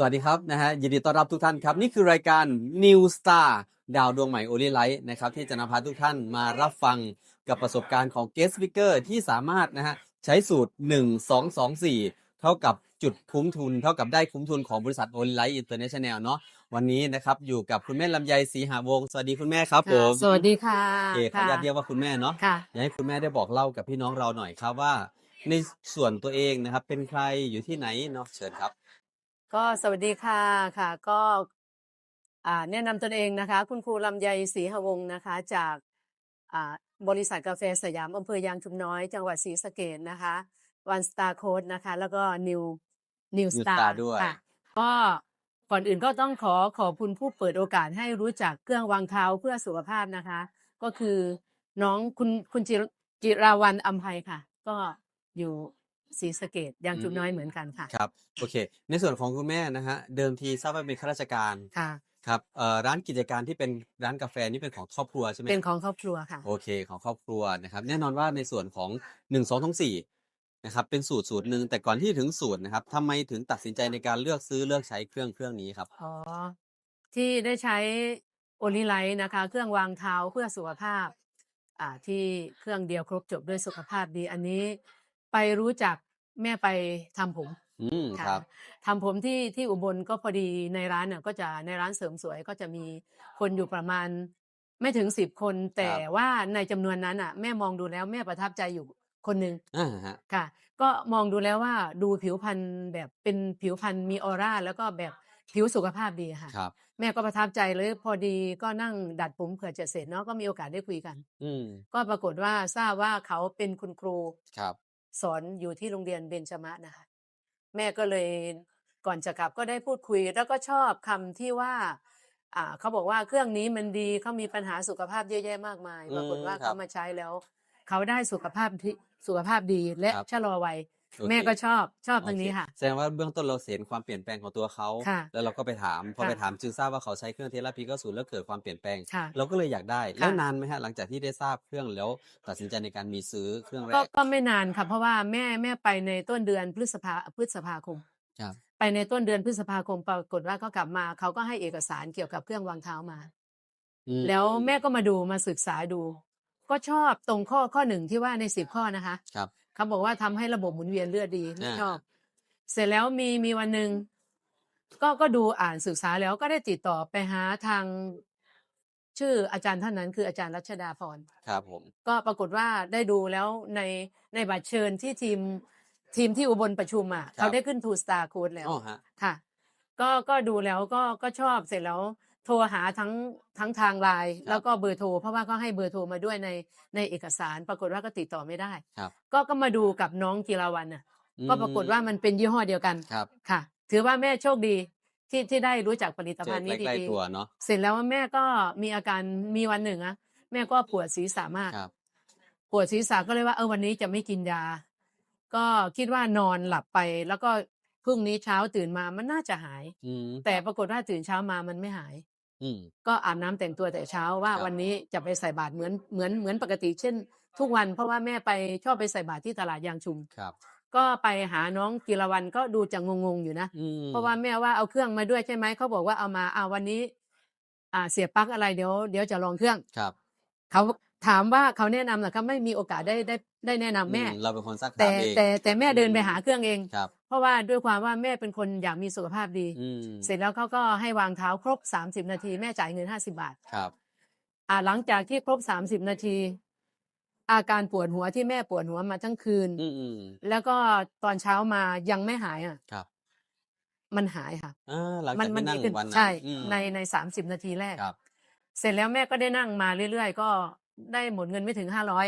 สวัสดีครับนะฮะยินดีต้อนรับทุกท่านครับ นี่คือรายการ New Star ดาวดวงใหม่โอลิไลท์นะครับที่จะนำพาทุกท่านมารับฟังกับประสบการณ์ของ Guest Speaker ที่สามารถนะฮะใช้สูตร 1 2 2 4 เท่ากับจุดคุ้มทุน เท่ากับได้คุ้มทุนของบริษัทโอลิไลท์อินเตอร์เนชั่นแนลเนาะวันนี้นะครับอยู่กับคุณแม่ลำไยศรีหาวงศ์สวัสดีคุณแม่ครับผมสวัสดีค่ะโอเคขออนุญาตเรียกว่าคุณแม่เนาะค่ะ อยากให้คุณแม่ได้บอกเล่ากับพี่น้องเราหน่อยครับว่า ในส่วนตัวเองนะครับเป็นใครอยู่ที่ไหนเนาะเชิญครับ ก็สวัสดีค่ะค่ะ ก็อ่าแนะนำตนเองนะคะ คุณครูลำไยศรีหวงศ์นะคะ จากอ่าบริษัทกาแฟสยามอำเภอยางชุมน้อย จังหวัดศรีสะเกดนะคะวันสตาร์โค้ดนะคะ แล้วก็นิวนิว New สตา Star ร์ด้วยค่ะก็ก่อนอื่นก็ต้องขอขอบคุณผู้เปิดโอกาสให้รู้จักเครื่องวางเท้าเพื่อสุขภาพนะคะ ก็คือน้องคุณคุณจิรจิราวันอัมภัยค่ะ ก็อยู่ ศรีสะเกดยางชุมน้อยเหมือนกันค่ะ ครับโอเค ในส่วนของคุณแม่นะฮะเดิมทีทราบว่าเป็นข้าราชการค่ะครับเอ่อร้านกิจการที่เป็นร้านกาแฟนี่เป็นของครอบครัวใช่ไหมเป็นของครอบครัวค่ะโอเคของครอบครัวนะครับแน่นอนว่าในส่วนของหนึ่งสองทั้งสี่นะครับเป็นสูตรสูตรหนึ่งแต่ก่อนที่ถึงสูตรนะครับทำไมถึงตัดสินใจในการเลือกซื้อเลือกใช้เครื่องเครื่องนี้ครับอ๋อที่ได้ใช้โอลิไลท์นะคะ เครื่องวางเท้าเพื่อสุขภาพอ่าที่เครื่องเดียวครบจบด้วยสุขภาพดีอันนี้ ไปรู้จักแม่ไปทำผมอืมค่ะครับ ทำผมที่ที่อุบลก็พอดีในร้านน่ะก็จะในร้านเสริมสวยก็จะมีคนอยู่ประมาณ ไม่ถึงสิบคน แต่ว่าในจำนวนนั้นอะ แม่มองดูแล้วแม่ประทับใจอยู่คนหนึ่ง อ่าฮะ ค่ะก็มองดูแล้วว่าดูผิวพรรณแบบเป็นผิวพรรณมีออร่าแล้วก็แบบผิวสุขภาพดีค่ะ ครับ แม่ก็ประทับใจเลยพอดีก็นั่งดัดผมเผื่อจะเสร็จเนาะก็มีโอกาสได้คุยกัน อืมก็ปรากฏว่าทราบว่าเขาเป็นคุณครูครับ สอนอยู่ที่โรงเรียนเบญจมะนะคะ แม่ก็เลยก่อนจะกลับก็ได้พูดคุย แล้วก็ชอบคำที่ว่าอ่าเขาบอกว่าเครื่องนี้มันดีเขามีปัญหาสุขภาพเยอะแยะมากมายอืมปรากฏว่าครับเขามาใช้แล้ว เขาได้สุขภาพที่สุขภาพดีและครับชะลอวัยโอเค แม่ก็ชอบชอบตโอรงเคนี้ค่ะ แสดงว่าเบื้องต้นเราเห็นความเปลี่ยนแปลงของตัวเขาค่ะแล้วเราก็ไปถาม พอค่ะไปถามจึงทราบว่าเขาใช้เครื่องเทราพีก็สูตรแล้วเกิดความเปลี่ยนแปลงค่ะเราก็เลยอยากได้ แล้วค่ะนานไหมฮะหลังจากที่ได้ทราบเครื่องแล้วตัดสินใจในการมีซื้อเครื่องแรก็กก็ไม่นานค่ะเพราะว่าแม่แม่ไปในต้นเดือนพฤษภาพฤษภาคมครับไปในต้นเดือนพฤษภาคมปรากฏว่าเขากลับมา เขาก็ให้เอกสารเกี่ยวกับเครื่องวางเท้ามาอืมแล้วแม่ก็มาดูมาศึกษาดู ก็ชอบตรงข้อข้อหนึ่งที่ว่าในสิบข้อนะคะครับ เขาบอกว่าทำให้ระบบหมุนเวียนเลือดดีไม่อ่าชอบ เสร็จแล้วมีมีวันหนึ่งก็ก็ดูอ่านศึกษาแล้วก็ได้ติดต่อไปหาทางชื่ออาจารย์ท่านนั้นคืออาจารย์รัชดาพรครับผม ก็ปรากฏว่าได้ดูแล้วในในบัตรเชิญที่ทีมทีมที่อุบลประชุมอะเขาได้ขึ้นทูสตาร์โค้ดแล้วอ๋อฮะค่ะ ก็ก็ดูแล้วก็ก็ชอบเสร็จแล้ว โทรหาทั้งทั้งทางไลน์ครับแล้วก็เบอร์โทรเพราะว่าก็ให้เบอร์โทรมาด้วยในในเอกสาร ปรากฏว่าก็ติดต่อไม่ได้ ครับก็ก็มาดูกับน้องกีราวันน่ะก็ปรากฏว่ามันเป็นยี่ห้อเดียวกันครับค่ะ ถือว่าแม่โชคดีที่ที่ได้รู้จักผลิตเจภัอณฑ์นี้ใกล้ดีๆตัวเนาะๆเสร็จแล้วแม่ก็มีอาการมีวันหนึ่งอะแม่ก็ปวดศีรษะมาก ครับ ปวดศีรษะก็เลยว่าเออวันนี้จะไม่กินยา ก็คิดว่านอนหลับไป แล้วก็พรุ่งนี้เช้าตื่นมามันน่าจะหาย อืมแต่ปรากฏว่าตื่นเช้ามามันไม่หายอืม ก็อาบน้ำแต่งตัวแต่เช้าว่าครับวันนี้จะไปใส่บาตรเหมือนเหมือนเหมือนปกติเช่น ทุกวันเพราะว่าแม่ไปชอบไปใส่บาตรที่ตลาดยางชุมครับ ก็ไปหาน้องกีรวันก็ดูจะงงๆอยู่นะอืมเพราะว่าแม่ว่าเอาเครื่องมาด้วยใช่ไหมเขาบอกว่าเอามาเอาวันนี้ อ่าเสียบปลั๊กอะไรเดี๋ยวเดี๋ยวจะลองเครื่องครับเขา ถามว่าเขาแนะนำเหรอเขาไม่มีโอกาสได้ได้ได้แนะนำแม่อืเราเป็นคนซักถาแต่มเอง แต่แต่แม่เดินไปหาเครื่องเอง ครับ เพราะว่าด้วยความว่าแม่เป็นคนอยากมีสุขภาพดี อืมเสร็จแล้วเขาก็ให้วางเท้าครบ 30 นาทีแม่จ่ายเงิน 50 บาท ครับ อ่าหลังจากที่ครบ 30 นาที อาการปวดหัวที่แม่ปวดหัวมาทั้งคืน อืมอืม แล้วก็ตอนเช้ามายังไม่หายอะครับ มันหายค่ะ อ่าหลังมัจากมัที่นั่ดีงขึ้นวันนั้นใช่ อืม ในในสามสิบนาทีแรก ครับ เสร็จแล้วแม่ก็ได้นั่งมาเรื่อยๆ ก็ ได้หมดเงินไม่ถึงห้าร้อย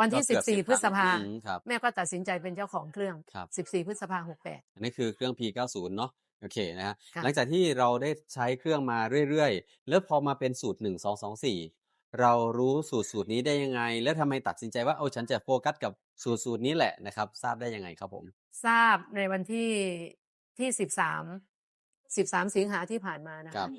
วันที่ก็สิเกือบบสี่10พฤษภาอืมครับ แม่ก็ตัดสินใจเป็นเจ้าของเครื่องครับสิบสี่พฤษภาหกแปดอันนี้คือเครื่อง P90 เนาะโอเคนะฮะค่ะหลังจากที่เราได้ใช้เครื่องมาเรื่อยๆ แล้วพอมาเป็นสูตร1 2 2 4เรารู้สูตรสูตรนี้ได้ยังไง แล้วทำไมตัดสินใจว่าเอาฉันจะโฟกัสกับสูตรสูตรนี้แหละนะครับ ทราบได้ยังไงครับผม ทราบในวันที่ที่สิบสามสิบสามสิงหาที่ผ่านมานะครัคะบ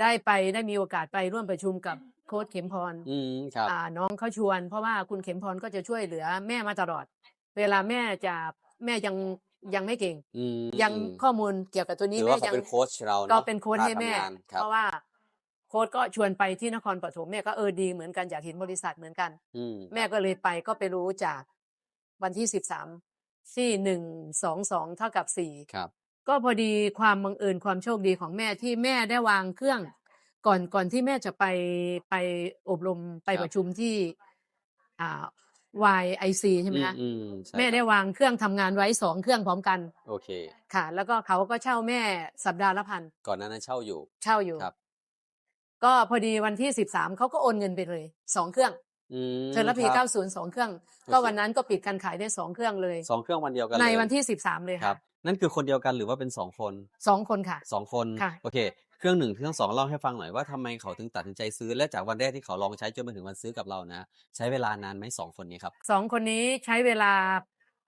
ได้ไปได้มีโอกาสไปร่วมประชุมกับ โค้ชเข็มพรอืมครับอ่าน้องเขาชวน เพราะว่าคุณเข็มพรก็จะช่วยเหลือแม่มาตลอด เวลาแม่จะแม่ยังยังไม่เก่ง อืมยังอืมข้อมูลเกี่ยวกับตัวนี้ถือแม่ว่าเขายัง เป็นโค้ชเราก็เนาะเป็นโค้ชพาให้แม่ทำงานครัเพบราะว่าโค้ชก็ชวนไปที่นครปฐมแม่ก็เออดีเหมือนกันอยากเห็นบริษัทเหมือนกัน อืมแม่ก็เลยไปก็ไปรู้จากวันที่สิบสามที่หนึ่งสองสองเท่ากับสี่ครับ ก็พอดีความบังเอิญความโชคดีของแม่ที่แม่ได้วางเครื่อง ก่อนก่อนที่แม่จะไปไปอบรมไปครับ ประชุมที่อ่า YIC ใช่ไหมอืมคะอืมใช่แม่ครับได้วางเครื่องทำงานไว้สองเครื่องพร้อมกันโอเค ค่ะ แล้วก็เขาก็เช่าแม่สัปดาห์ละพันก่อนหน้านั้นเช่าอยู่ เช่าอยู่ ครับ ก็พอดีวันที่สิบสามเขาก็โอนเงินไปเลยสองเครื่องอืมเทอร์พีคบเก้าศูนย์สองเครื่อง ก็วันนั้นก็ปิดการขายได้สองเครื่องเลย สองเครื่องวันเดียวกันในเลยวันที่สิบสามเลยครัค่ะบ นั่นคือคนเดียวกันหรือว่าเป็นสองคนสองคนค่ะ สองคนค่ะ โอเค เครื่องหนึ่งเครื่องสองเล่าให้ฟังหน่อยว่าทำไมเขาถึงตัดสินใจซื้อ และจากวันแรกที่เขาลองใช้จนมาถึงวันซื้อกับเรานะ ใช้เวลานานไหมสองคนนี้ครับสองคนนี้ใช้เวลา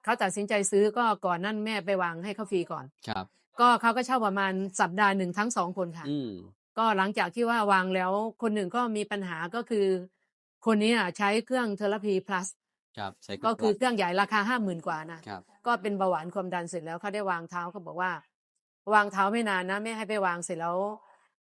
เขาตัดสินใจซื้อก็ก่อนนั่นแม่ไปวางให้เขาฟรีก่อนครับ ก็เขาก็เช่าประมาณสัปดาห์หนึ่งทั้งสองคนค่ะอืมก็หลังจากที่ว่าวางแล้วคนหนึ่งก็มีปัญหาก็คือ คนนี้อะใช้เครื่องเทอร์พี plus ครับใช้ก็คือปเครื่องใหญ่ราคาห้าหมื่นกว่านะครับก็เป็นเบาหวานความดันเสร็จแล้วเขาได้วางเท้าเขาบอกว่า วางเท้าไม่นานนะแม่ให้ไปวางเสร็จแล้ว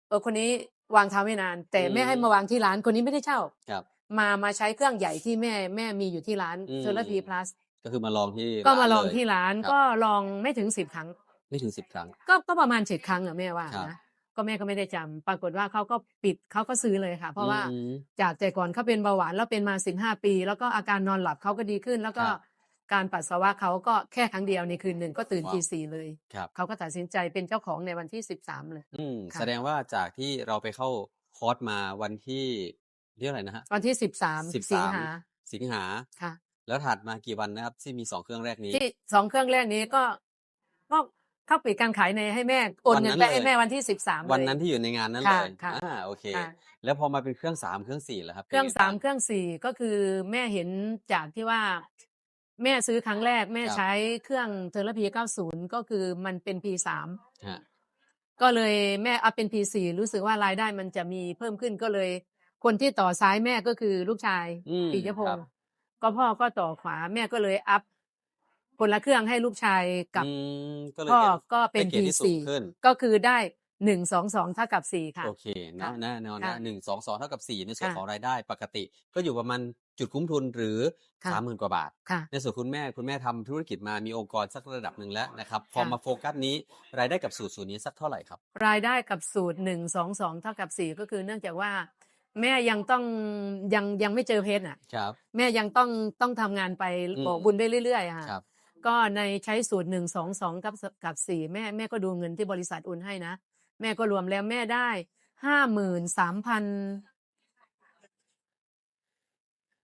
เออคนนี้วางเท้าไม่นาน แต่อืมแม่ให้มาวางที่ร้านคนนี้ไม่ได้เช่าครับ มามาใช้เครื่องใหญ่ที่แม่แม่มีอยู่ที่ร้านอืมเทอร์พี plus ก็คือมาลองที่ก็มาลร้องนเยที่ร้านครับก็ลองไม่ถึงสิบครั้ง ไม่ถึงสิบครั้ง ก็ก็ประมาณเจ็ดครั้งอะแม่ว่าครับ นะก็แม่ก็ไม่ได้จำปรากฏว่าเขาก็ปิดเขาก็ซื้อเลยค่ะ เพราะว่าอืม จากแต่ก่อนเขาเป็นเบาหวานแล้วเป็นมาสิบห้าปี แล้วก็อาการนอนหลับเขาก็ดีขึ้น แล้วก็ครับ การปัสสาวะเขาก็แค่ครั้งเดียวในคืนหนึ่งก็ตื่นว้าว ตีสี่เลย ครับ เขาก็ตัดสินใจเป็นเจ้าของในวันที่สิบสามเลย อืมค่ะ แสดงว่าจากที่เราไปเข้าคอร์สมาวันที่ที่เท่าไหร่นะฮะ วันที่สิบสามสิบสิงสามหาสิงหา ค่ะ แล้วถัดมากี่วันนะครับ ที่มีสองเครื่องแรกนี้ ที่สองเครื่องแรกนี้ก็ก็เข้าปิดการขายในให้แม่โอนวันเงินั้นนไปให้เลยแม่วันที่สิบสาม วันนั้นที่อยู่ในงานนั้นเลค่ะยค่ะ อ่าโอเค ค่ะ แล้วพอมาเป็นเครื่องสามเครื่องสี่แล้วครับเครื่องป็นไสามบ้เครื่องสี่ก็คือแม่เห็นจากที่ว่า แม่ซื้อครั้งแรกแม่ครับใช้เครื่องเทอร์พี90ก็คือมันเป็น P3 ฮะ ก็เลยแม่เอาเป็น P4 รู้สึกว่ารายได้มันจะมีเพิ่มขึ้นก็เลย คนที่ต่อซ้ายแม่ก็คือลูกชายอืมปิยพครังบศ์ก็พ่อก็ต่อขวาแม่ก็เลยอัพคนละเครื่องให้ลูกชายกับอืมก็เลยพ่อได้ก็เป็นได้เกรดที่สู P4 งขึ้น ก็คือได้ หนึ่งสองสองเท่ากับสี่ค่ะ โอเคเนอะค่ะแน่นอนค่ะนะหนึ่งสองสองเท่ากับสี่ในส่วนค่ะของรายได้ปกติ ก็อยู่ประมาณจุดคุ้มทุนหรือค่ะ สามหมื่นกว่าบาท ค่ะ ในส่วนคุณแม่คุณแม่ทำธุรกิจมามีองค์กรสักระดับหนึ่งแล้วนะครับ พอค่ะ มาโฟกัสนี้รายได้กับสูตรสูตรนี้สักเท่าไหร่ครับ รายได้กับสูตรหนึ่งสองสองเท่ากับสี่ก็คือเนื่องจากว่า แม่ยังต้องยังยังไม่เจอเพชรอะ ครับ แม่ยังต้องต้องทำงานไปอืม บอกบุญไปเรื่อยๆอะค่ะ ครับ ก็ในใช้สูตรหนึ่งสองสองกับกับสี่แม่แม่ก็ดูเงินที่บริษัทโอนให้นะ แม่ก็รวมแล้วแม่ได้ห้าหมื่นสามพัน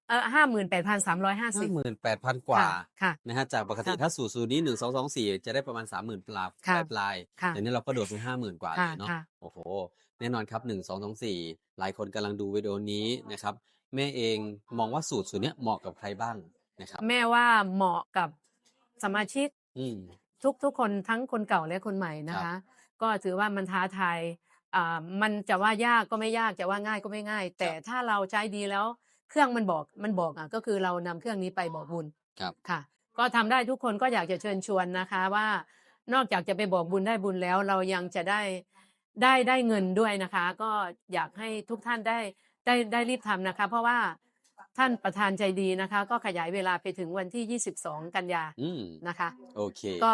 เออห้าหมื่นแปดพันสามร้อยห้าสิห้าบหมื่นแปดพันกว่าค่ะนะฮะจากปกติค่ะถ้าสูตรสูตรนี้หนึ่งสองสองสี่จะได้ประมาณสามหมื่นปลายค่ะปลายค่ะแต่นี้เราก็โดดไปห้าหมื่นกว่าเลค่ะยเนาะค่ะโอ้โห แน่นอนครับหนึ่งสองสองสี่หลายคนกำลังดูวิดีโอนี้นะครับ แม่เองมองว่าสูตรสูตรเนี้ยเหมาะกับใครบ้างนะครับ แม่ว่าเหมาะกับสมาชิกอืมทุกทุกคนทั้งคนเก่าและคนใหม่นะครัคะบ ก็ถือว่ามันท้าทายอ่ามันจะว่ายากก็ไม่ยากจะว่าง่ายก็ไม่ง่าย แต่ถ้าเราใช้ดีแล้ว เครื่องมันบอกมันบอกอะก็คือเรานำเครื่องนี้ไปบอกบุญครับค่ะ ก็ทำได้ทุกคนก็อยากจะเชิญชวนนะคะว่า นอกจากจะไปบอกบุญได้บุญแล้ว เรายังจะได้ได้ได้เงินด้วยนะคะ ก็อยากให้ทุกท่านได้ได้ได้รีบทำนะคะ เพราะว่าท่านประธานใจดีนะคะ ก็ขยายเวลาไปถึงวันที่ 22 กันยาอืมนะคะ โอเค ก็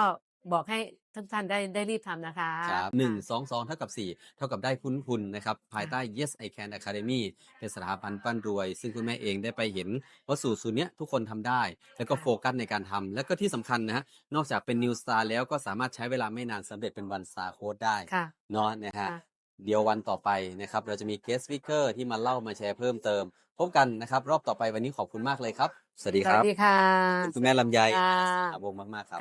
บอกให้ทุกท่านได้ได้รีบทำนะคะครับหนึ่งสองสองเท่ากับสี่เท่ากับได้คุณคุณนะครับภายใต้ Yes I Can Academy เป็นสถาบันปั้นรวย ซึ่งคุณแม่เองได้ไปเห็นว่าสูตรสูตรเนี้ยทุกคนทำได้ แล้วก็โฟกัสในการทำแล้วก็ที่สำคัญนะฮะนอกจากเป็น New Star แล้วก็สามารถใช้เวลาไม่นานสำเร็จเป็นวัน Star Code ได้ค่ะเนาะนะฮะค่ะเดี๋ยววันต่อไปนะครับเราจะมี guest speaker ที่มาเล่ามาแชร์เพิ่มเติม พบกันนะครับ รอบต่อไปวันนี้ขอบคุณมากเลยครับ สวัสดีสควัรับสดีค่ะ คุณแม่ลำไยค่ะวงมากๆครับ